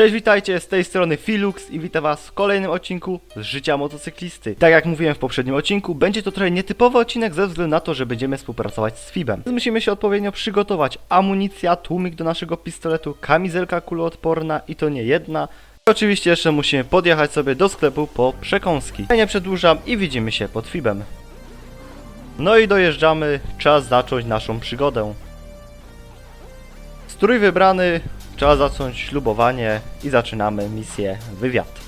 Cześć, witajcie, z tej strony Filux i witam was w kolejnym odcinku z życia motocyklisty. Tak jak mówiłem w poprzednim odcinku, będzie to trochę nietypowy odcinek ze względu na to, że będziemy współpracować z FIBem. Musimy się odpowiednio przygotować. Amunicja, tłumik do naszego pistoletu, kamizelka kuloodporna i to nie jedna. I Oczywiście jeszcze musimy podjechać sobie do sklepu po przekąski. Ja nie przedłużam i widzimy się pod FIBem. No i dojeżdżamy, czas zacząć naszą przygodę. Strój wybrany, trzeba zacząć ślubowanie i zaczynamy misję wywiad.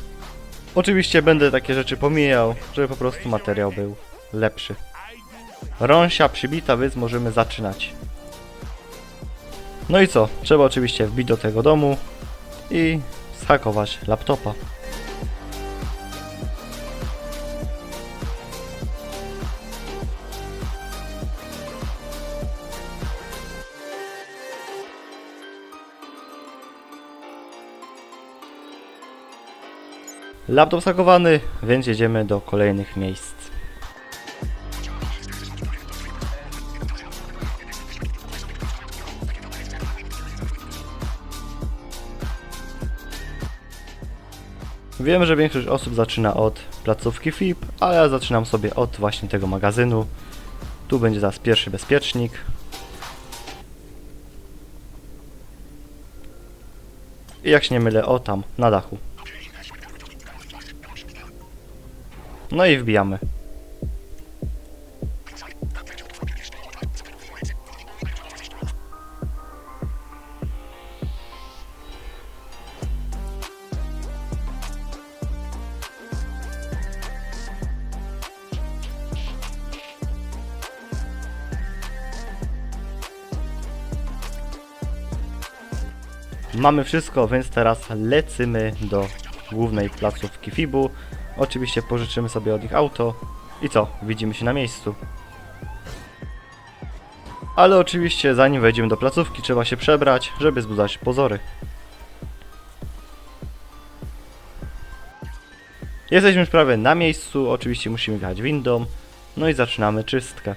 Oczywiście będę takie rzeczy pomijał, żeby po prostu materiał był lepszy. Rąsia przybita, więc możemy zaczynać. No i co? Trzeba oczywiście wbić do tego domu i zhakować laptopa. Laptop zhakowany, więc jedziemy do kolejnych miejsc. Wiem, że większość osób zaczyna od placówki FIP, ale ja zaczynam sobie od właśnie tego magazynu. Tu będzie zaraz pierwszy bezpiecznik. I jak się nie mylę, o tam, na dachu. No i wbijamy. Mamy wszystko, więc teraz lecimy do głównej placówki FIBu. Oczywiście pożyczymy sobie od nich auto. I co? Widzimy się na miejscu. Ale oczywiście zanim wejdziemy do placówki trzeba się przebrać, żeby wzbudzać pozory. Jesteśmy już prawie na miejscu, oczywiście musimy wjechać windą. No i zaczynamy czystkę.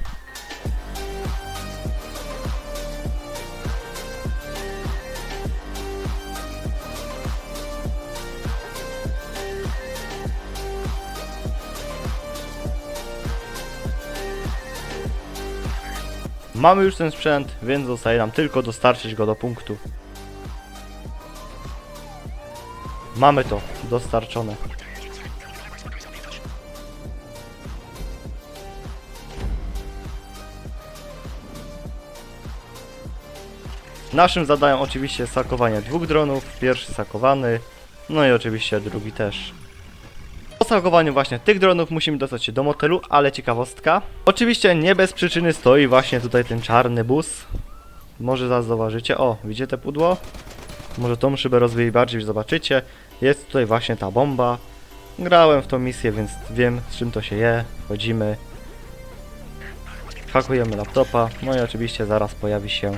Mamy już ten sprzęt, więc zostaje nam tylko dostarczyć go do punktu. Mamy to dostarczone. Naszym zadaniem oczywiście sakowanie dwóch dronów. Pierwszy sakowany, no i oczywiście drugi też. Po sakowaniu właśnie tych dronów musimy dostać się do motelu, ale ciekawostka. Oczywiście nie bez przyczyny stoi właśnie tutaj ten czarny bus. Może zaraz zauważycie. O, widzicie te pudło? Może tą szybę rozwijać bardziej, zobaczycie. Jest tutaj właśnie ta bomba. Grałem w tą misję, więc wiem z czym to się je. Wchodzimy. Hakujemy laptopa. No i oczywiście zaraz pojawi się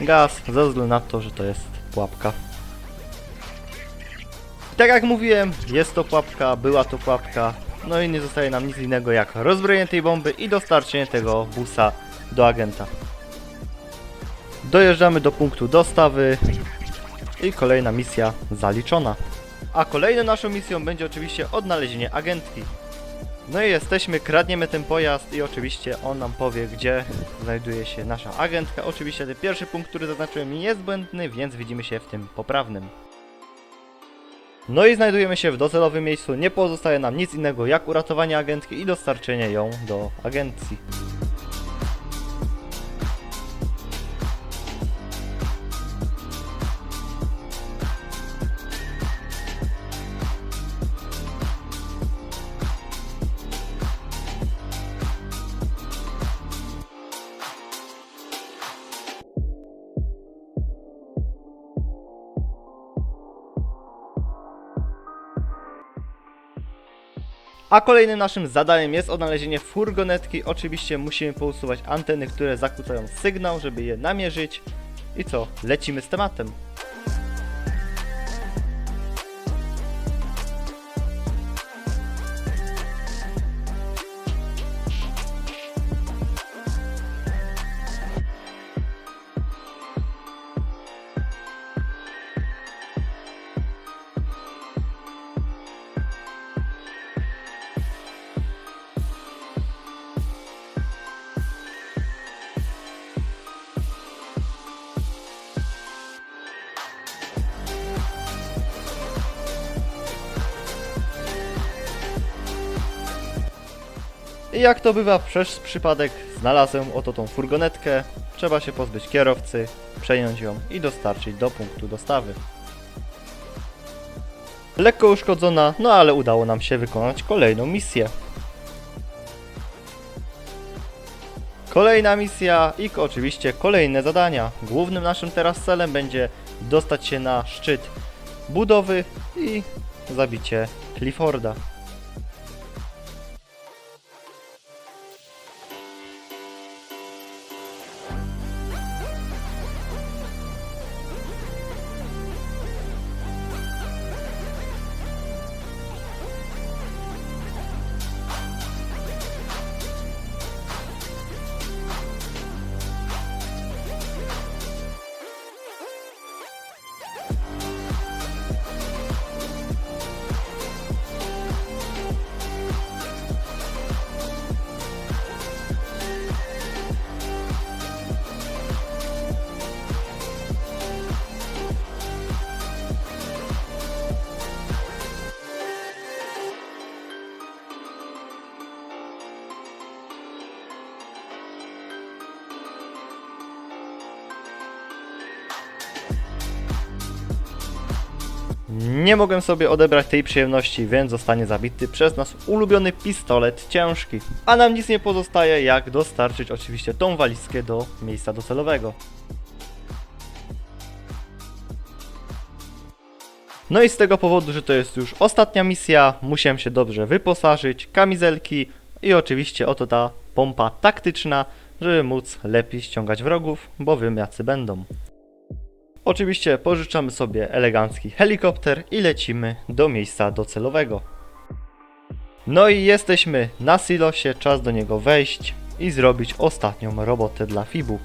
gaz, ze względu na to, że to jest pułapka. Tak jak mówiłem, jest to pułapka, była to pułapka, no i nie zostaje nam nic innego jak rozbrojenie tej bomby i dostarczenie tego busa do agenta. Dojeżdżamy do punktu dostawy i kolejna misja zaliczona. A kolejną naszą misją będzie oczywiście odnalezienie agentki. No i jesteśmy, kradniemy ten pojazd i oczywiście on nam powie, gdzie znajduje się nasza agentka. Oczywiście ten pierwszy punkt, który zaznaczyłem jest błędny, więc widzimy się w tym poprawnym. No i znajdujemy się w docelowym miejscu, nie pozostaje nam nic innego jak uratowanie agentki i dostarczenie ją do agencji. A kolejnym naszym zadaniem jest odnalezienie furgonetki. Oczywiście musimy pousuwać anteny, które zakłócają sygnał, żeby je namierzyć. I co? Lecimy z tematem. I jak to bywa przez przypadek, znalazłem oto tą furgonetkę. Trzeba się pozbyć kierowcy, przejąć ją i dostarczyć do punktu dostawy. Lekko uszkodzona, no ale udało nam się wykonać kolejną misję. Kolejna misja i oczywiście kolejne zadania. Głównym naszym teraz celem będzie dostać się na szczyt budowy i zabicie Clifforda. Nie mogłem sobie odebrać tej przyjemności, więc zostanie zabity przez nas ulubiony pistolet ciężki. A nam nic nie pozostaje, jak dostarczyć oczywiście tą walizkę do miejsca docelowego. No i z tego powodu, że to jest już ostatnia misja, musiałem się dobrze wyposażyć, kamizelki i oczywiście oto ta pompa taktyczna, żeby móc lepiej ściągać wrogów, bo wiem jacy będą. Oczywiście pożyczamy sobie elegancki helikopter i lecimy do miejsca docelowego. No i jesteśmy na silosie, czas do niego wejść i zrobić ostatnią robotę dla Fibu.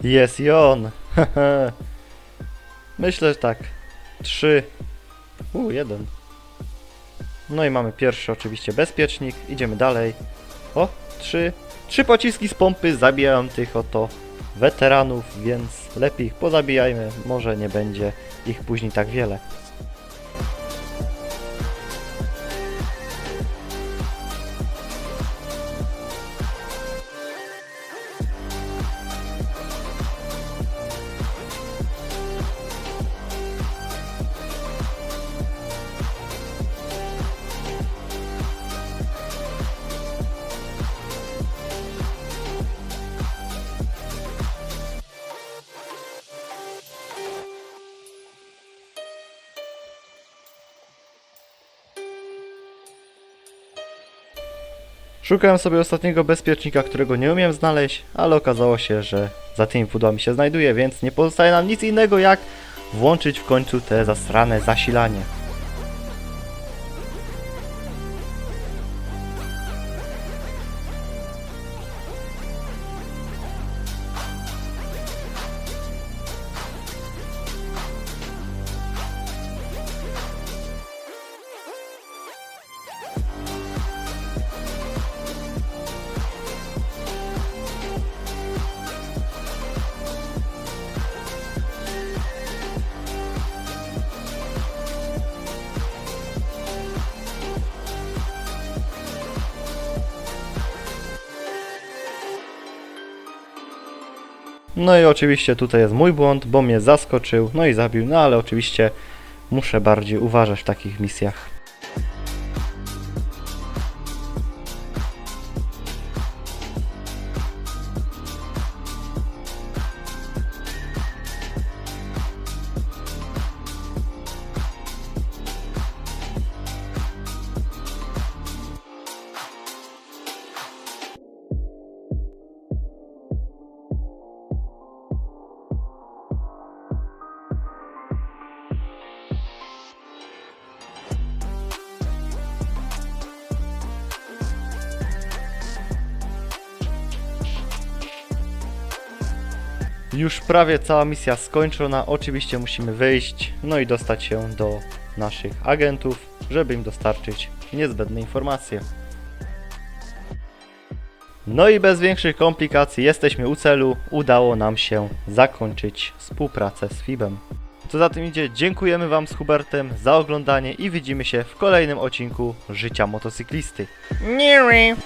Jest i on. Myślę, że tak. Trzy. U, jeden. No i mamy pierwszy oczywiście bezpiecznik. Idziemy dalej. O, trzy. Trzy pociski z pompy zabijają tych oto weteranów, więc lepiej ich pozabijajmy. Może nie będzie ich później tak wiele. Szukałem sobie ostatniego bezpiecznika, którego nie umiem znaleźć, ale okazało się, że za tymi pudłami się znajduje, więc nie pozostaje nam nic innego jak włączyć w końcu te zasrane zasilanie. No i oczywiście tutaj jest mój błąd, bo mnie zaskoczył, no i zabił, no ale oczywiście muszę bardziej uważać w takich misjach. Już prawie cała misja skończona. Oczywiście musimy wyjść, no i dostać się do naszych agentów, żeby im dostarczyć niezbędne informacje. No i bez większych komplikacji jesteśmy u celu. Udało nam się zakończyć współpracę z FIBem. Co za tym idzie, dziękujemy Wam z Hubertem za oglądanie i widzimy się w kolejnym odcinku Życia Motocyklisty. Nie.